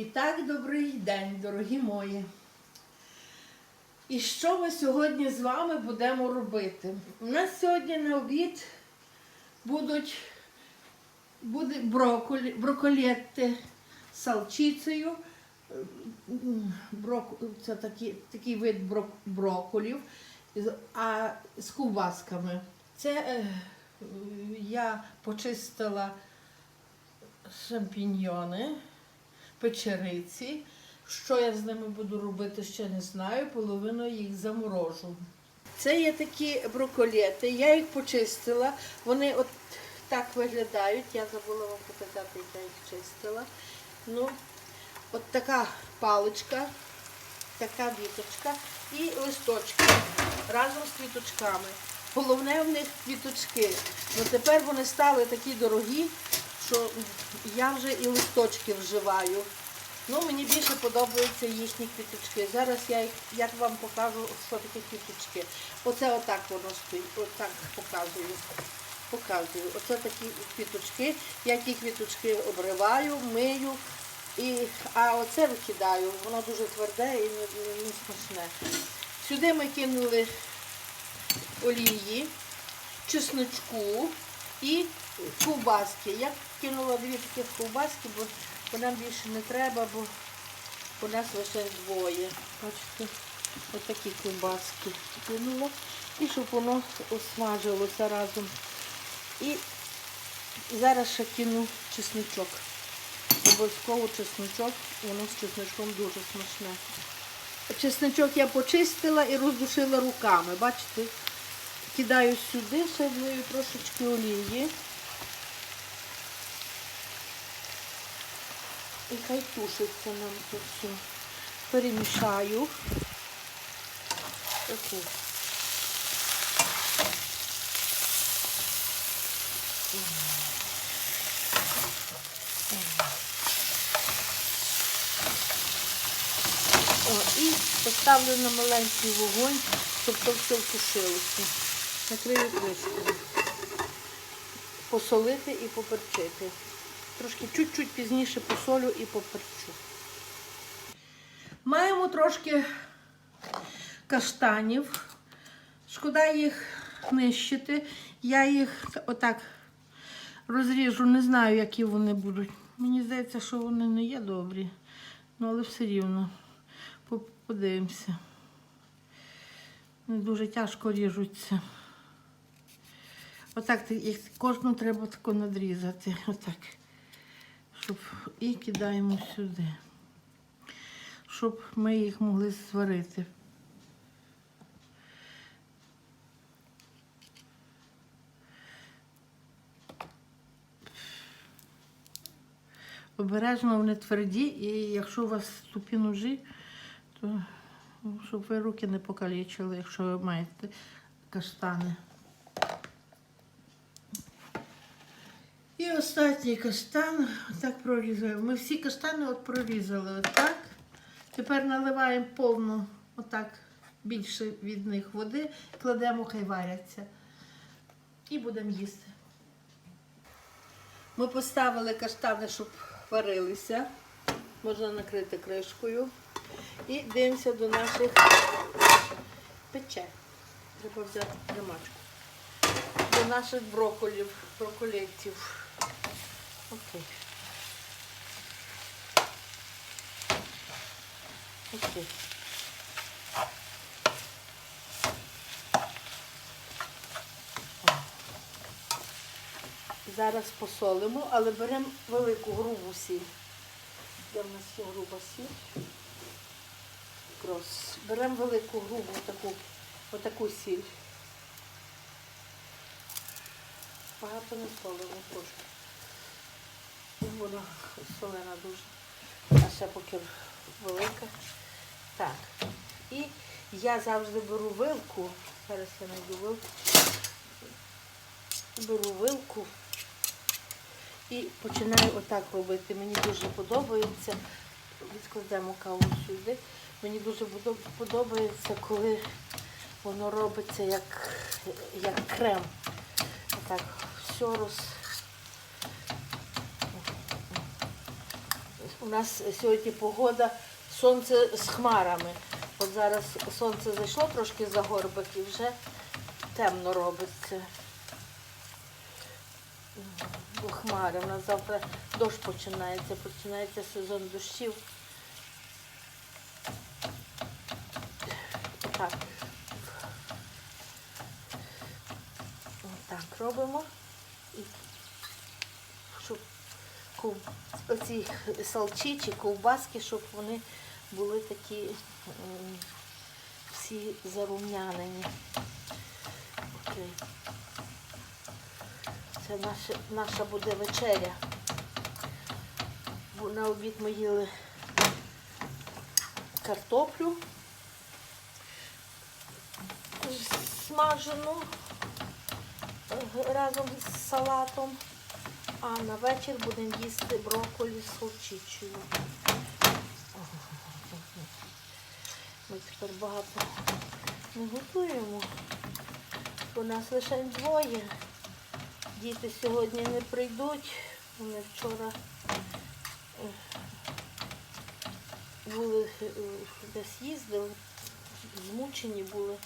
І так, добрий день, дорогі мої. І що ми сьогодні з вами будемо робити? У нас сьогодні на обід будуть буде броколі, броколетти з салчицею. Брок, це такий, такий вид брок, броколів, а з ковбасками. Це е, я почистила шампіньйони, печериці. Що я з ними буду робити, ще не знаю. Половину їх заморожу. Це є такі броколети. Я їх почистила. Вони от так виглядають. Я забула вам показати, як я їх чистила. Ну, от така паличка, така віточка і листочки разом з квіточками. Головне в них квіточки. Ну тепер вони стали такі дорогі, що я вже і листочки вживаю. Ну, мені більше подобаються їхні квіточки. Зараз я їх- як вам покажу, що таке квіточки. Оце отак воно стоїть, отак показую. Показую. Оце такі квіточки. Я ті квіточки обриваю, мию, і, а оце викидаю. Воно дуже тверде і не, не, не смачне. Сюди ми кинули олії, чесночку і ковбаски. Я кинула дві таких ковбаски, бо, бо нам більше не треба, бо у нас лише двоє. Бачите, отакі ковбаски кинула. І щоб воно осмажилося разом. І зараз ще кину чесничок. Обов'язково чесничок, воно з чесничком дуже смачне. Чесничок я почистила і роздушила руками. Бачите? Кидаю сюди, ще трошечки олії. І хай тушиться нам це все. Перемішаю. Окей. О, і поставлю на маленький вогонь, щоб то все втушилося. Накрию кришкою. Посолити і поперчити. Трошки чуть-чуть пізніше посолю і поперчу. Маємо трошки каштанів. Шкода їх нищити. Я їх отак розріжу, не знаю, які вони будуть. Мені здається, що вони не є добрі. Ну, але все рівно. Подивимося. Дуже тяжко ріжуться. Отак їх кожну треба надрізати. Отак. Щоб... І кидаємо сюди. Щоб ми їх могли зварити. Обережно вони тверді, і якщо у вас тупі ножі, то щоб ви руки не покалічили, якщо ви маєте каштани. І останній каштан так прорізаємо. Ми всі каштани от прорізали отак. Тепер наливаємо повну, отак, більше від них води, кладемо, хай варяться. І будемо їсти. Ми поставили каштани, щоб варилися. Можна накрити кришкою. І дивимося до наших пече. Треба взяти примачку. До наших броколів, броколетів. Окей. Окей. Зараз посолимо, але беремо велику грубу сіль. Де в нас є груба сіль? Крос. Беремо велику грубу таку, отаку сіль. Багато не солимо трошки. Вона солена дуже. А ще поки велика. Так. І я завжди беру вилку. Зараз я знайду вилку. Беру вилку і починаю отак робити. Мені дуже подобається. Відкладемо каву сюди. Мені дуже подобається, коли воно робиться як, як крем. Отак все роз, У нас сьогодні погода, сонце з хмарами. От зараз сонце зайшло трошки за горбик і вже темно робиться. Хмари. У нас завтра дощ починається, починається сезон дощів. Так. Так робимо. Оці салчі чи ковбаски, щоб вони були такі всі зарум'янені. Це наша, наша буде вечеря. Бо на обід ми їли картоплю смажену е, разом з салатом. А на вечір будемо їсти брокколі з солчичою. Ми тепер багато не готуємо. У нас лише двоє. Діти сьогодні не прийдуть. Вони вчора е, були е, десь їздили, змучені були,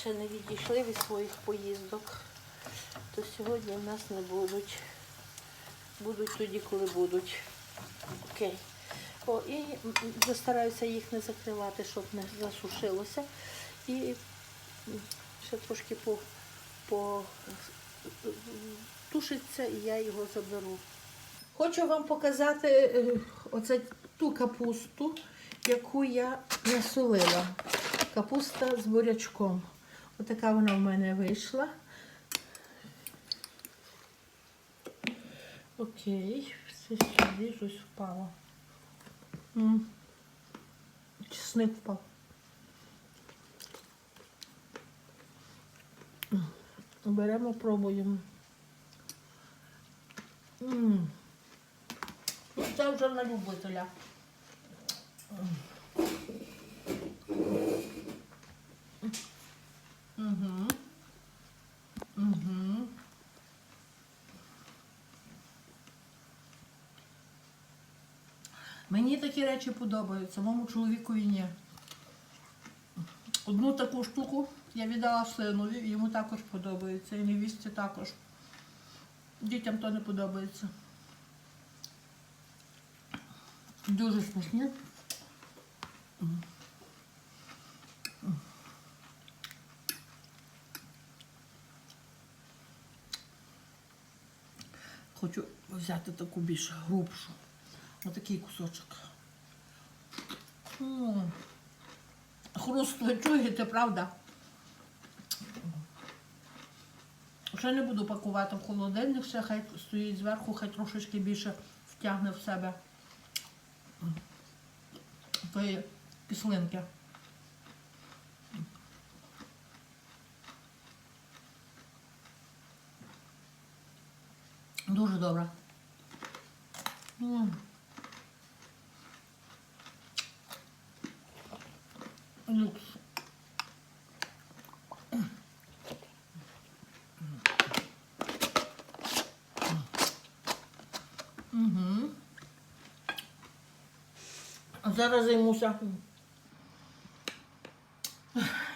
ще не відійшли від своїх поїздок. То сьогодні в нас не будуть. Будуть тоді, коли будуть. Окей. О, і м, постараюся їх не закривати, щоб не засушилося. І ще трошки по, по тушиться і я його заберу. Хочу вам показати е, оце ту капусту, яку я насолила. Капуста з бурячком. Отака вона в мене вийшла. Окей, все сюди щось впало. М. Чесник впав. Беремо, пробуємо. М. Ну, Це вже на любителя. Угу. Угу. Мені такі речі подобаються, моєму чоловікові ні. Одну таку штуку я віддала синові, йому також подобається, і невісті також. Дітям то не подобається. Дуже смачні. Хочу взяти таку більш грубшу. Отакий кусочок. Хруст ви чуєте, правда? Ще не буду пакувати в холодильник, ще хай стоїть зверху, хай трошечки більше втягне в себе тої кислинки. Дуже добре. М. Люкс. Угу. Зараз займуся.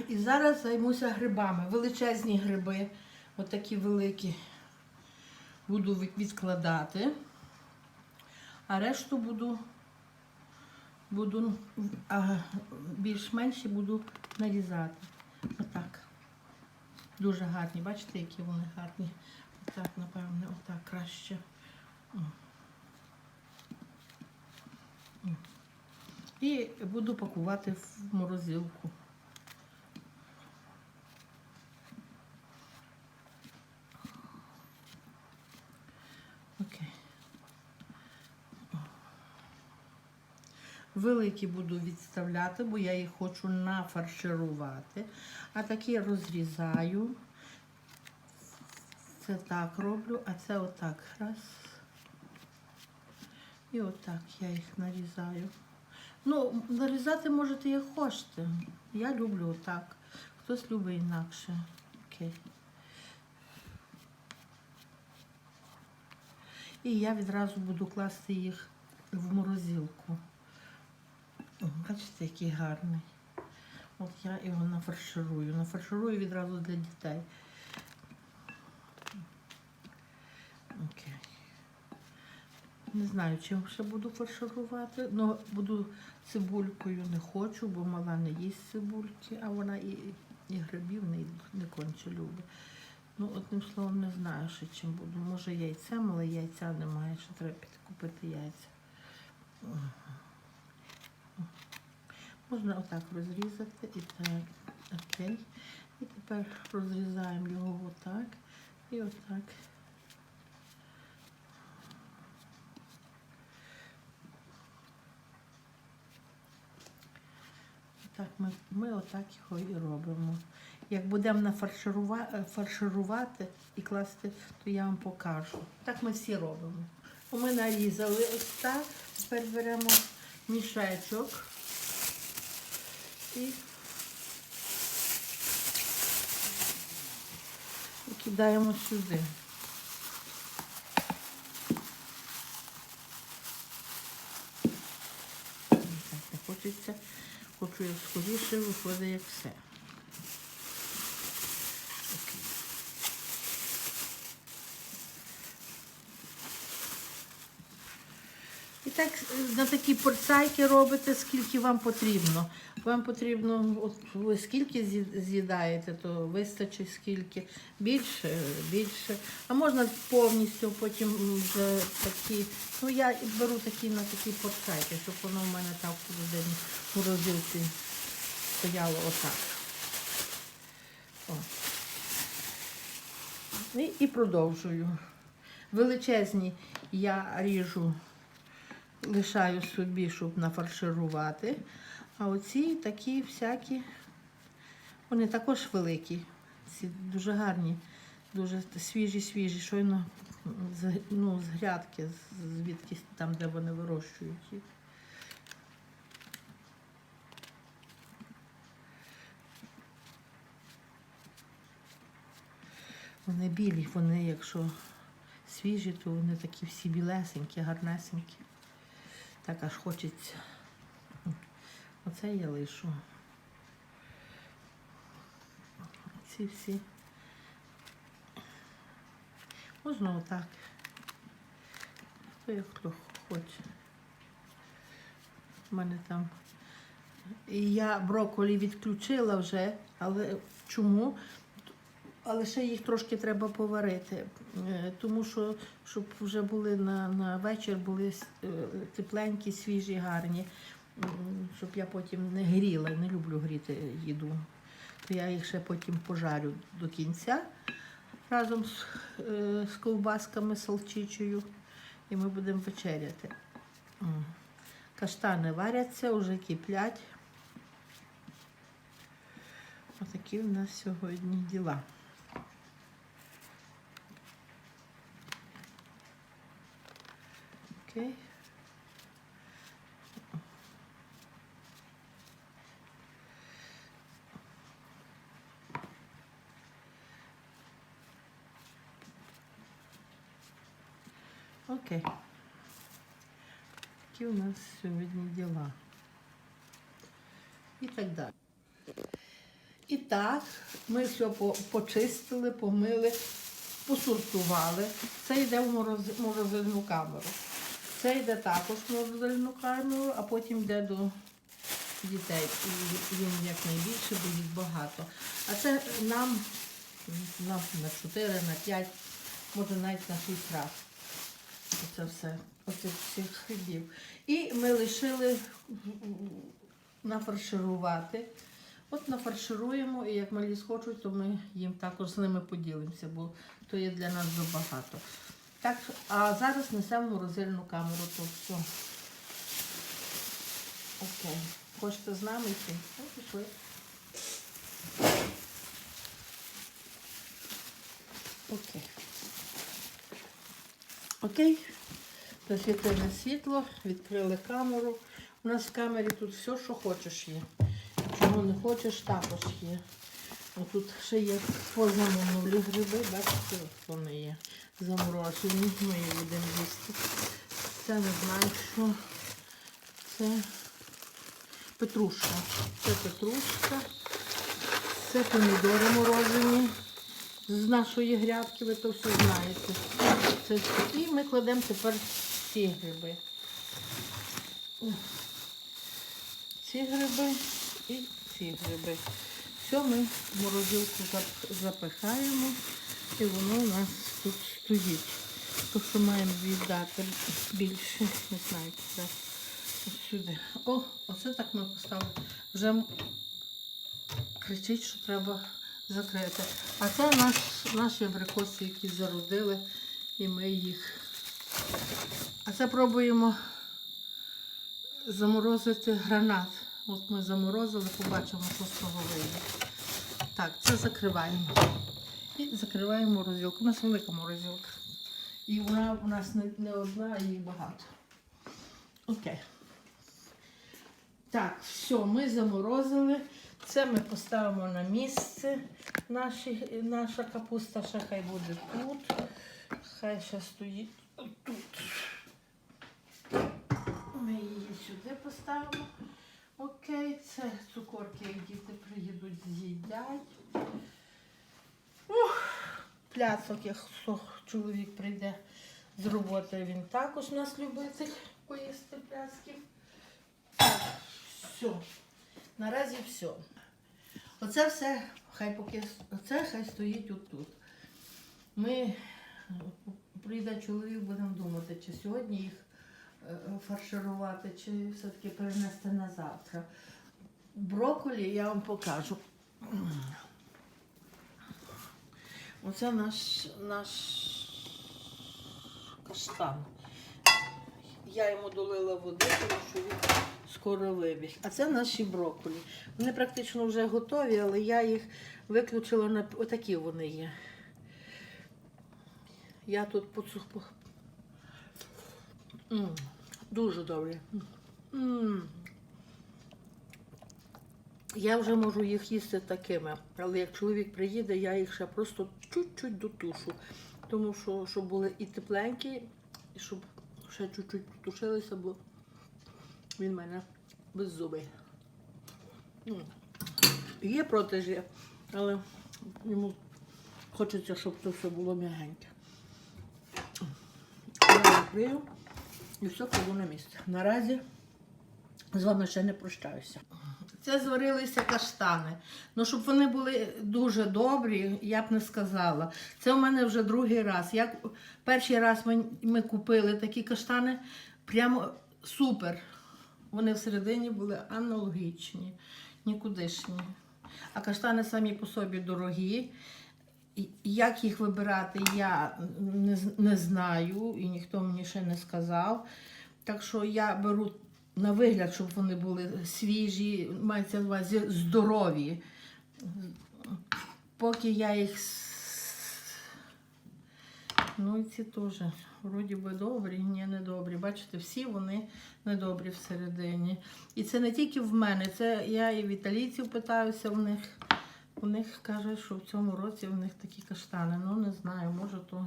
І зараз займуся грибами. Величезні гриби, отакі великі. Буду відкладати, а решту буду, буду а, більш-менші буду нарізати. Отак. Дуже гарні. Бачите, які вони гарні. Отак, напевне, отак краще. І буду пакувати в морозилку. Окей. Великі буду відставляти, бо я їх хочу нафарширувати. А такі розрізаю. Це так роблю, а це отак. Раз. І отак я їх нарізаю. Ну, нарізати можете як хочете. Я люблю отак. Хтось любить інакше. Окей. І я відразу буду класти їх в морозилку. О, Бачите, який гарний. От я його нафарширую. Нафарширую відразу для дітей. Окей. Не знаю, чим ще буду фарширувати. Ну, буду цибулькою не хочу, бо мала не їсть цибульки, а вона і, і грибів не, не конче любить. Ну, одним словом, не знаю, ще чим буду. Може яйцем, але яйця немає, ще треба піти купити яйця. Можна отак розрізати і так. Окей. І тепер розрізаємо його отак і отак. Так, ми, ми отак його і робимо. Як будемо е, фарширувати і класти, то я вам покажу. Так ми всі робимо. Ми нарізали ось так. Тепер беремо мішечок і кидаємо сюди. Не хочеться, хочу як скоріше, виходить як все. Окей. І так е, на такі порцайки робите, скільки вам потрібно. Вам потрібно, от ви скільки з'їдаєте, то вистачить скільки. Більше, більше. А можна повністю потім вже такі. Ну я беру такі на такі порцайки, щоб воно в мене так в морозилці стояло отак. О. І, і продовжую. Величезні я ріжу лишаю собі, щоб нафарширувати. А оці такі всякі, вони також великі, ці дуже гарні, дуже свіжі, свіжі, щойно з, ну, з грядки, звідки там, де вони вирощують їх. Вони білі, вони, якщо свіжі, то вони такі всі білесенькі, гарнесенькі. Так аж хочеться. Оце я лишу. Ці всі. Можна отак. Хто як хто хоче. У мене там. І я брокколі відключила вже, але чому? Але ще їх трошки треба поварити, Е, тому що щоб вже були на, на вечір, були е, тепленькі, свіжі, гарні, щоб я потім не гріла, не люблю гріти їду. То я їх ще потім пожарю до кінця разом з, е, з ковбасками, салчичою, і ми будемо вечеряти. Каштани варяться, вже киплять. Отакі в нас сьогодні діла. Окей. Окей. Такі у нас сьогодні діла. І так далі. І так, ми все почистили, помили, посортували. Це йде в мороз- морозильну камеру. Це йде також в морозильну камеру, а потім йде до дітей. І їм якнайбільше, їх багато. А це нам, нам на 4, на 5, може навіть на 6 разів. Оце все, оце всіх хлібів. І ми лишили нафарширувати. От нафаршируємо, і як малі схочуть, то ми їм також з ними поділимося, бо то є для нас забагато. Так, а зараз несемо в морозильну камеру, то все. Окей. Хочете з нами йти? Ну, пішли. Окей. Окей. Засвітили світло, відкрили камеру. У нас в камері тут все, що хочеш є. Чого не хочеш, також є. Отут ще є позамовнулі гриби, бачите, вони є заморожені. Ми її будемо їсти. Це не знаю, що це петрушка. Це петрушка. Це помідори морожені з нашої грядки, ви то все знаєте. Це, і ми кладемо тепер ці гриби. Ці гриби і ці гриби. Все ми в морозилку запихаємо і воно у нас тут стоїть. То, що маємо віддати більше, не знаю, куди. Ось сюди. О, оце так ми поставили. Вже кричить, що треба закрити. А це наш, наші абрикоси, які зародили, і ми їх. А це пробуємо заморозити гранат. От ми заморозили, побачимо, що з того вийде. Так, це закриваємо. І закриваємо морозилку. У нас велика морозилка. І вона у нас не, одна, а їх багато. Окей. Так, все, ми заморозили. Це ми поставимо на місце. Наші, наша капуста ще хай буде тут. Хай ще стоїть тут. Ми її сюди поставимо. Окей, це цукорки, як діти приїдуть, з'їдять. Пляцок, якщо чоловік прийде з роботи, він також у нас любитель поїсти пляцків. Все. Наразі все. Оце все, хай поки оце хай стоїть отут. Ми е, прийде чоловік, будемо думати, чи сьогодні їх е, фарширувати, чи все-таки перенести на завтра. Брокколі я вам покажу. Оце наш, наш каштан. Я йому долила води, тому що він скоро вибіг. А це наші брокколі. Вони практично вже готові, але я їх виключила на отакі вони є. Я тут поцупу. М, Дуже добре. Я вже можу їх їсти такими, але як чоловік приїде, я їх ще просто чуть-чуть дотушу. Тому що щоб були і тепленькі, і щоб ще чуть-чуть потушилися, бо він в мене беззубий. М. Є протежі, але йому хочеться, щоб це все було м'ягеньке. Я відкрию і все кладу на місце. Наразі з вами ще не прощаюся. Це зварилися каштани. Ну, щоб вони були дуже добрі, я б не сказала. Це у мене вже другий раз. Я, перший раз ми, ми купили такі каштани, прямо супер. Вони всередині були аналогічні, нікудишні. А каштани самі по собі дорогі. Як їх вибирати, я не, не знаю і ніхто мені ще не сказав. Так що я беру на вигляд, щоб вони були свіжі, мається на увазі здорові. Поки я їх. Ну і ці теж. Вроді би добрі, ні, не добрі. Бачите, всі вони недобрі всередині. І це не тільки в мене, це я і в італійців питаюся в них. У них каже, що в цьому році в них такі каштани. Ну не знаю, може то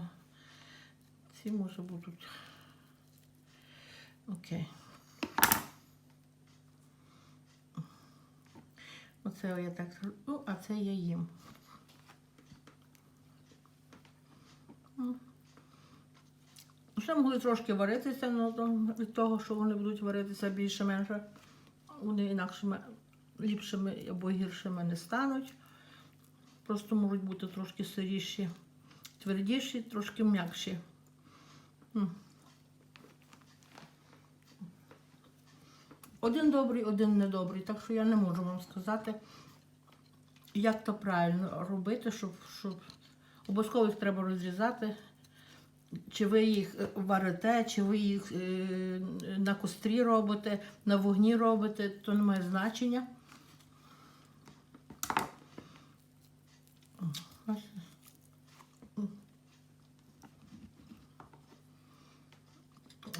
ці може будуть. Окей. Оце я так. Ну, а це я їм. Ще могли трошки варитися, ну, то від того, що вони будуть варитися більше-менше. Вони інакшими, ліпшими або гіршими не стануть. Просто можуть бути трошки сиріші, твердіші, трошки м'якші. Один добрий, один недобрий. Так що я не можу вам сказати, як то правильно робити, щоб, щоб... обов'язково їх треба розрізати. Чи ви їх е, варите, чи ви їх е, на кострі робите, на вогні робите, то не має значення.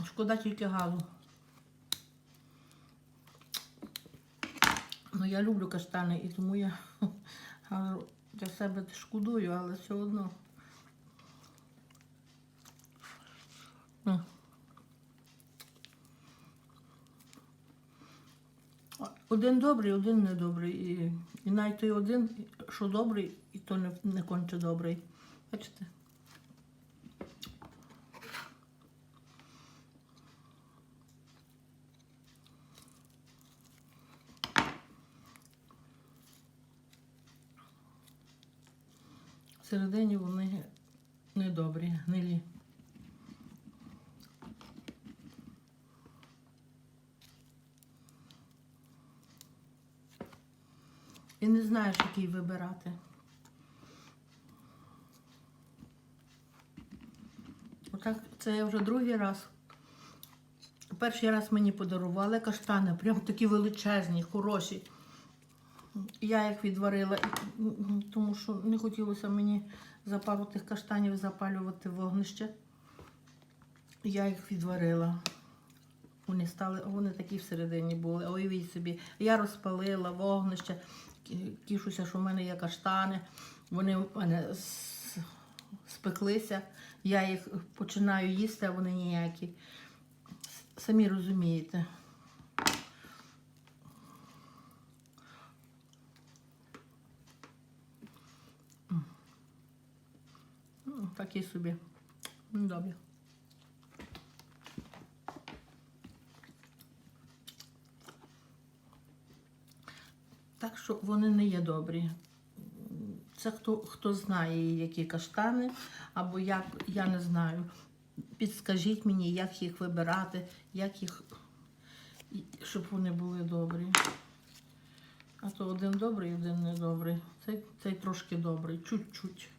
Шкода тільки газу. Ну, я люблю каштани і тому я для себе шкодую, але все одно. Один добрий, один недобрий. І і навіть той один, що добрий, і то не, не конче добрий. Бачите? Всередині вони недобрі, гнилі. І не знаєш, який вибирати. Отак, це я вже другий раз. Перший раз мені подарували каштани, прям такі величезні, хороші. Я їх відварила, тому що не хотілося мені за пару тих каштанів запалювати вогнище. Я їх відварила. Вони стали, вони такі всередині були. Уявіть собі, я розпалила вогнище, тішуся, що в мене є каштани. Вони в мене спеклися. Я їх починаю їсти, а вони ніякі. Самі розумієте. Такі собі. Ну, Добре. Так що вони не є добрі. Це хто, хто знає, які каштани, або як, я не знаю. Підскажіть мені, як їх вибирати, як їх, щоб вони були добрі. А то один добрий, один недобрий. Цей, цей трошки добрий, чуть-чуть.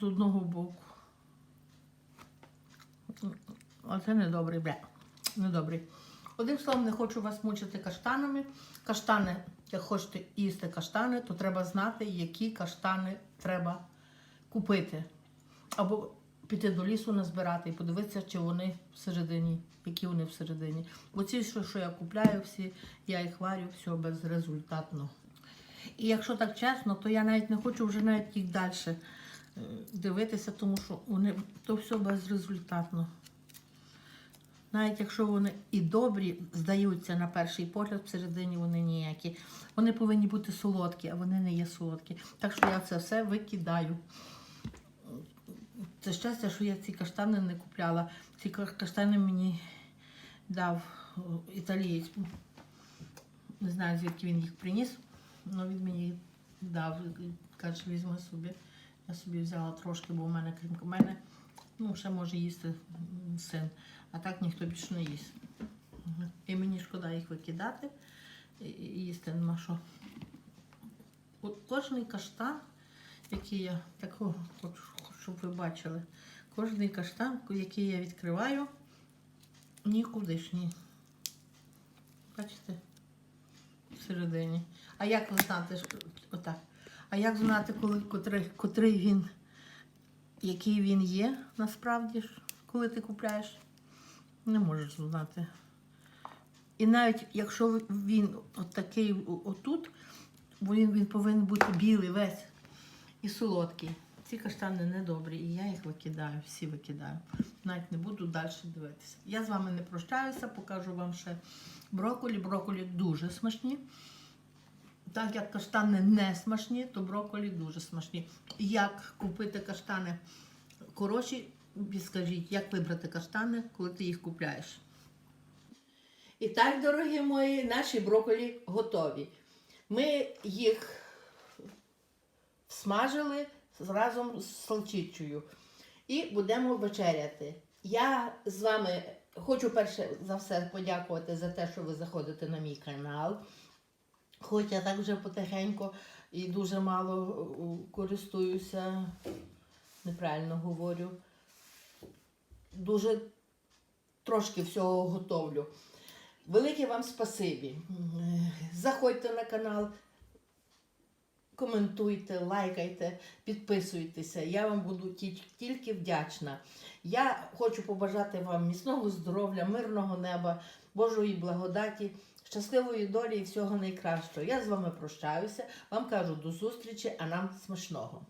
З одного боку. А це недобрий, бля. Недобрий. Одним словом, не хочу вас мучити каштанами. Каштани, як хочете їсти каштани, то треба знати, які каштани треба купити. Або піти до лісу назбирати і подивитися, чи вони всередині, які вони всередині. Бо ці, що, що я купляю, всі, я їх варю, все безрезультатно. І якщо так чесно, то я навіть не хочу вже навіть їх далі дивитися, тому що вони то все безрезультатно. Навіть якщо вони і добрі, здаються на перший погляд, всередині вони ніякі. Вони повинні бути солодкі, а вони не є солодкі. Так що я це все викидаю. Це щастя, що я ці каштани не купляла. Ці каштани мені дав італієць. Не знаю, звідки він їх приніс, але він мені дав. Каже, візьми собі. Я собі взяла трошки, бо у мене, крім мене, ну, ще може їсти син, а так ніхто більше не їсть. І мені шкода їх викидати, і їсти нема що. От кожний каштан, який я такого хочу, щоб ви бачили, кожний каштан, який я відкриваю, нікудишній. Бачите? Всередині. А як ви що отак? А як знати, коли котрий, котрий він, який він є насправді, коли ти купляєш? Не можеш знати. І навіть якщо він от такий отут, він, він повинен бути білий весь і солодкий. Ці каштани недобрі, і я їх викидаю, всі викидаю. Навіть не буду далі дивитися. Я з вами не прощаюся, покажу вам ще брокколі. Брокколі дуже смачні. Так як каштани не смачні, то брокколі дуже смачні. Як купити каштани хороші, підскажіть, як вибрати каштани, коли ти їх купляєш. І так, дорогі мої, наші брокколі готові. Ми їх смажили разом з салчичою і будемо вечеряти. Я з вами хочу перше за все подякувати за те, що ви заходите на мій канал. Хоч я так вже потихеньку і дуже мало е, користуюся, неправильно говорю. Дуже трошки всього готовлю. Велике вам спасибі. Заходьте на канал, коментуйте, лайкайте, підписуйтеся. Я вам буду тільки вдячна. Я хочу побажати вам міцного здоров'я, мирного неба, Божої благодаті, щасливої долі і всього найкращого. Я з вами прощаюся, вам кажу до зустрічі, а нам смачного.